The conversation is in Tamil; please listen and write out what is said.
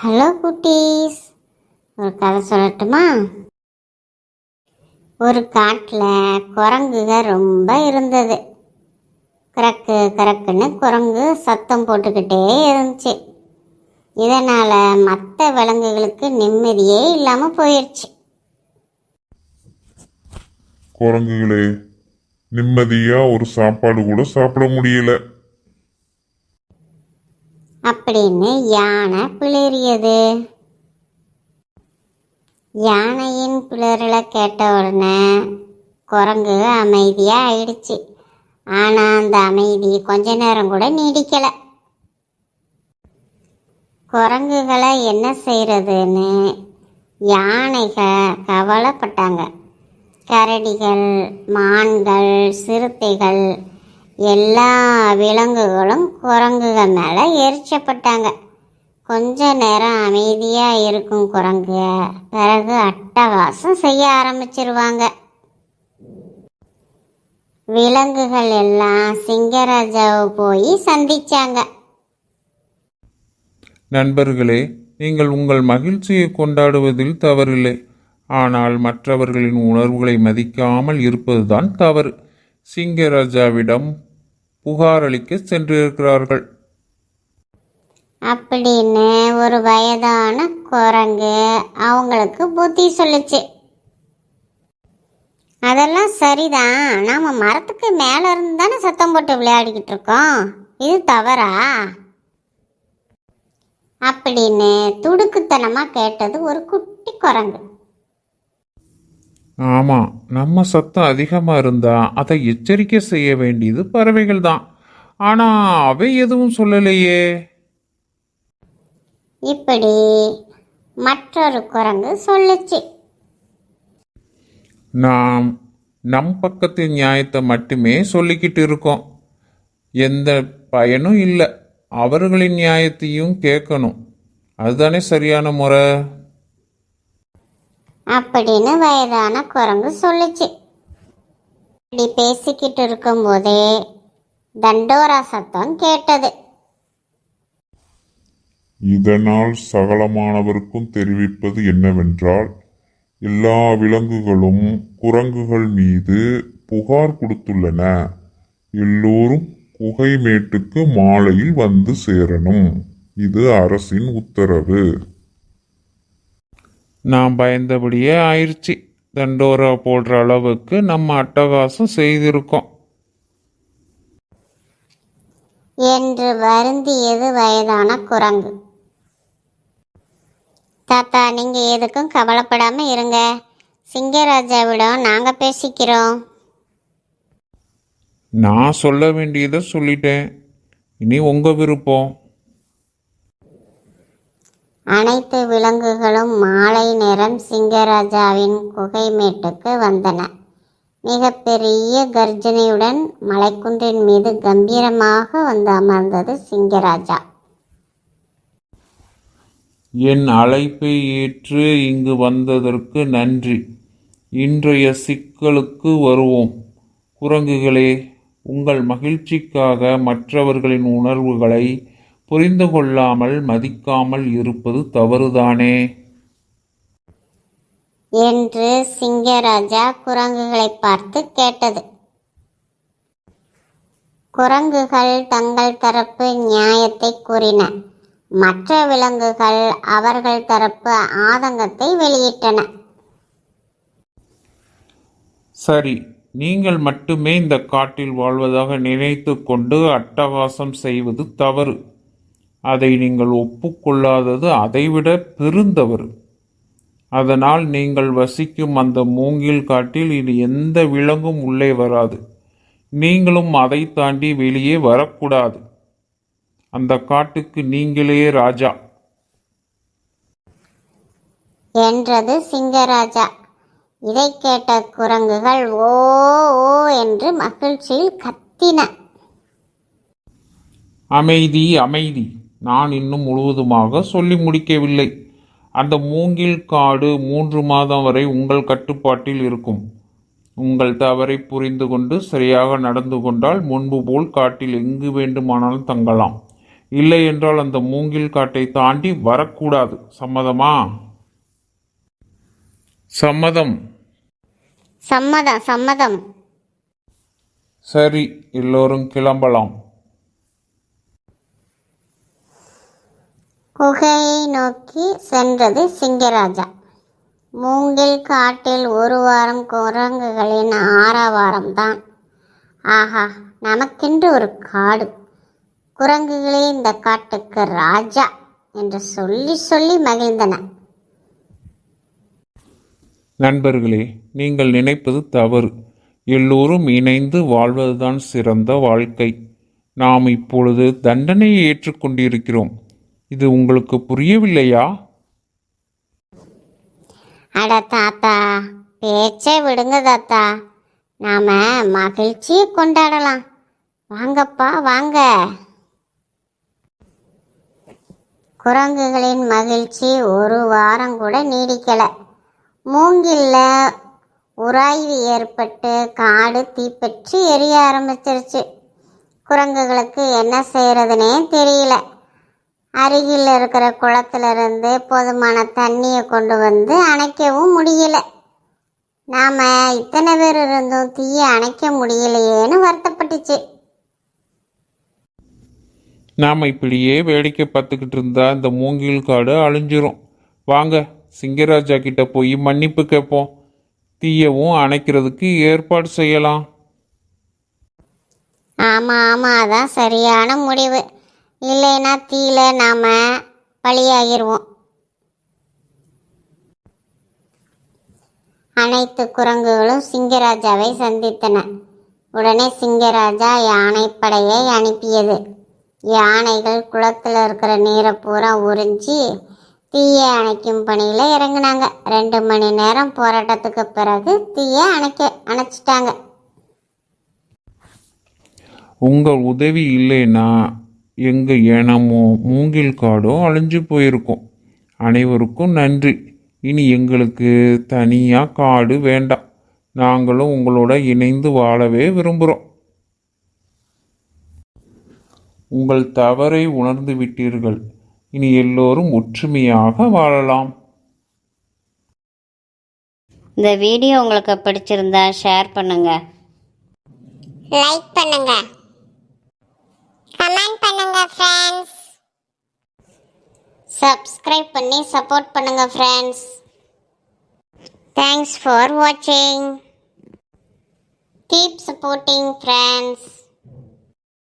ஹலோ குட்டீஸ். ஒரு கதை சொல்லட்டுமா? ஒரு காட்டில் குரங்குக ரொம்ப இருந்தது. கரக்கு கரக்குன்னு குரங்கு சத்தம் போட்டுக்கிட்டே இருந்துச்சு. இதனால் மற்ற விலங்குகளுக்கு நிம்மதியே இல்லாமல் போயிடுச்சு குரங்குகளே நிம்மதியாக ஒரு சாப்பாடு கூட சாப்பிட முடியல. அப்படின்னு யானை பிளறியது. யானையின் பிளறலை கேட்ட உடனே குரங்கு அமைதியாக ஆயிடுச்சு ஆனால் அந்த அமைதி கொஞ்ச நேரம் கூட நீடிக்கலை. குரங்குகளை என்ன செய்கிறதுன்னு யானைகள் கவலைப்பட்டாங்க. கரடிகள் மான்கள் சிறுத்தைகள் எல்லா விலங்குகளும் குரங்குகள் மேலே எரிச்சப்பட்டாங்க. கொஞ்ச நேரம் அமைதியாக இருக்கும் குரங்கு. பிறகு அட்டகாசம் செய்ய ஆரம்பிச்சிருவாங்க. விலங்குகள் எல்லாம் சிங்கராஜாவை போய் சந்திச்சாங்க. நண்பர்களே நீங்கள் உங்கள் மகிழ்ச்சியை கொண்டாடுவதில் தவறில்லை. ஆனால் மற்றவர்களின் உணர்வுகளை மதிக்காமல் இருப்பதுதான் தவறு. சிங்கராஜாவிடம் புகாரளிக்க சென்றிருக்கிறார்கள். அப்படின்னு ஒரு வயதான குரங்கு அவங்களுக்கு புத்தி சொல்லுச்சு. அதெல்லாம் சரிதான். நாம மரத்துக்கு மேல இருந்து தானே சத்தம் போட்டு விளையாடிக்கிட்டு இருக்கோம். இது தவறா? அப்படின்னு துடுக்குத்தனமா கேட்டது ஒரு குட்டி குரங்கு. ஆமாம் நம்ம சத்தம் அதிகமாக இருந்தால் அதை எச்சரிக்கை செய்ய வேண்டியது பறவைகள் தான். ஆனால் அவை எதுவும் சொல்லலையே. இப்படி மற்றொரு குரங்கு சொல்லுச்சு. நாம் நம் பக்கத்து நியாயத்தை மட்டுமே சொல்லிக்கிட்டு இருக்கோம். எந்த பயனும் இல்லை. அவர்களின் நியாயத்தையும் கேட்கணும். அதுதானே சரியான முறை? அப்படின்னு வயதான குரங்கு சொல்லுச்சு. இப்படி பேசிக்கிட்டு இருக்கும்போதே தண்டோரா சத்தம் கேட்டது. இதனால் சகலமானவருக்கும் தெரிவிப்பது என்னவென்றால் எல்லா விலங்குகளும் குரங்குகள் மீது புகார் கொடுத்துள்ளன. எல்லோரும் குகைமேட்டுக்கு மாலையில் வந்து சேரணும். இது அரசின் உத்தரவு. நான் பயந்தபடியே ஆயிடுச்சு தண்டோரா போடுற அளவுக்கு நம்ம அட்டகாசம் செய்திருக்கோம். என்று வருந்தியது வயதான குரங்கு? தாத்தா நீங்க எதுக்கும் கவலைப்படாம இருங்க. சிங்கராஜாவிடம் நாங்க பேசிக்கிறோம். நான் சொல்ல வேண்டியதை சொல்லிட்டேன். இனி உங்க விருப்பம். அனைத்து விலங்குகளும் மாலை நேரம் சிங்கராஜாவின் குகைமேட்டுக்கு வந்தன. மிகப்பெரிய கர்ஜனையுடன் மலைக்குன்றின் மீது கம்பீரமாக வந்து அமர்ந்தது சிங்கராஜா. என் அழைப்பை ஏற்று இங்கு வந்ததற்கு நன்றி. இன்றைய சிக்கலுக்கு வருவோம். குரங்குகளே உங்கள் மகிழ்ச்சிக்காக மற்றவர்களின் உணர்வுகளை புரிந்து கொள்ளாமல் மதிக்காமல் இருப்பது தவறுதானே? என்று சிங்கராஜா குரங்குகளை பார்த்து கேட்டது. குரங்குகள் தங்கள் தரப்பு நியாயத்தை கூறின. மற்ற விலங்குகள் அவர்கள் தரப்பு ஆதங்கத்தை வெளியிட்டன. சரி நீங்கள் மட்டுமே இந்த காட்டில் வாழ்வதாக நினைத்து கொண்டு அட்டகாசம் செய்வது தவறு. அதை நீங்கள் ஒப்புக்கொள்ளாதது அதைவிட பெருந்தவறு. அதனால் நீங்கள் வசிக்கும் அந்த மூங்கில் காட்டில் இனி எந்த விலங்கும் உள்ளே வராது. நீங்களும் அதை தாண்டி வெளியே வரக்கூடாது. அந்த காட்டுக்கு நீங்களே ராஜா. என்றது சிங்கராஜா. இதை கேட்ட குரங்குகள் ஓ ஓ என்று மகிழ்ச்சியில் கத்தின. அமைதி அமைதி. நான் இன்னும் முழுவதுமாக சொல்லி முடிக்கவில்லை. அந்த மூங்கில் காடு மூன்று மாதம் வரை உங்கள் கட்டுப்பாட்டில் இருக்கும். உங்கள் தவறை புரிந்து கொண்டு சரியாக நடந்து கொண்டால் முன்பு போல் காட்டில் எங்கு வேண்டுமானாலும் தங்கலாம். இல்லை என்றால் அந்த மூங்கில் காட்டை தாண்டி வரக்கூடாது. சம்மதமா? சம்மதம். சம்மதம் சம்மதம். சரி எல்லோரும் கிளம்பலாம். குகையை நோக்கி சென்றது சிங்கராஜா. மூங்கில் காட்டில் ஒரு வாரம் குரங்குகளின் ஆரவாரம்தான். ஆஹா நமக்கென்று ஒரு காடு. குரங்குகளே இந்த காட்டுக்கு ராஜா என்று சொல்லி சொல்லி மகிழ்ந்தன. நண்பர்களே நீங்கள் நினைப்பது தவறு. எல்லோரும் இணைந்து வாழ்வதுதான் சிறந்த வாழ்க்கை. நாம் இப்பொழுது தண்டனையை ஏற்றுக்கொண்டிருக்கிறோம். இது உங்களுக்கு புரியவில்லையா? அட தாத்தா பேச்சை விடுங்க தாத்தா. நாம மகிழ்ச்சியை கொண்டாடலாம். வாங்கப்பா வாங்க. குரங்குகளின் மகிழ்ச்சி ஒரு வாரம் கூட நீடிக்கல. மூங்கில்ல உராய்வு ஏற்பட்டு காடு தீப்பற்றி எரிய ஆரம்பிச்சிருச்சு. குரங்குகளுக்கு என்ன செய்யறதுனே தெரியல. அருகில் இருக்கிற குளத்துல இருந்து போதுமான தண்ணியை கொண்டு வந்து அணைக்கவும் முடியல. நாம இத்தனை பேர் இருந்தும் தீயை அணைக்க முடியலையேன்னு வருத்தப்பட்டுச்சு. நாம் இப்படியே வேடிக்கை பார்த்துக்கிட்டு இருந்தா இந்த மூங்கில் காடு அழிஞ்சிரும். வாங்க சிங்கராஜா கிட்ட போய் மன்னிப்பு கேட்போம். தீயவும் அணைக்கிறதுக்கு ஏற்பாடு செய்யலாம். ஆமா ஆமா அதான் சரியான முடிவு. இல்லைன்னா தீயில நாம பலியாகிருவோம். அனைத்து குரங்குகளும் சிங்கராஜாவை சந்தித்தன. உடனே சிங்கராஜா யானைப்படையை அனுப்பியது. யானைகள் குளத்தில் இருக்கிற நீரை பூரா உறிஞ்சி தீயை அணைக்கும் பணியில் இறங்குனாங்க. ரெண்டு மணி நேரம் போராட்டத்துக்கு பிறகு தீயை அணைக்க அணைச்சிட்டாங்க. உங்கள் உதவி இல்லைன்னா எங்கள் இனமும் மூங்கில் காடும் அழிஞ்சு போயிருக்கும். அனைவருக்கும் நன்றி. இனி எங்களுக்கு தனியாக காடு வேண்டாம் நாங்களும் உங்களோட இணைந்து வாழவே விரும்புகிறோம் உங்கள் தவறை உணர்ந்து விட்டீர்கள். இனி எல்லோரும் ஒற்றுமையாக வாழலாம். இந்த வீடியோ உங்களுக்கு பிடிச்சிருந்தா ஷேர் பண்ணுங்க. லைக் பண்ணுங்க. கமெண்ட் பண்ணுங்க ஃப்ரெண்ட்ஸ் சப்ஸ்கிரைப் பண்ணி சப்போர்ட் பண்ணுங்க ஃப்ரெண்ட்ஸ் தேங்க்ஸ் ஃபார் வாட்சிங் கீப் சப்போர்ட்டிங் ஃப்ரெண்ட்ஸ்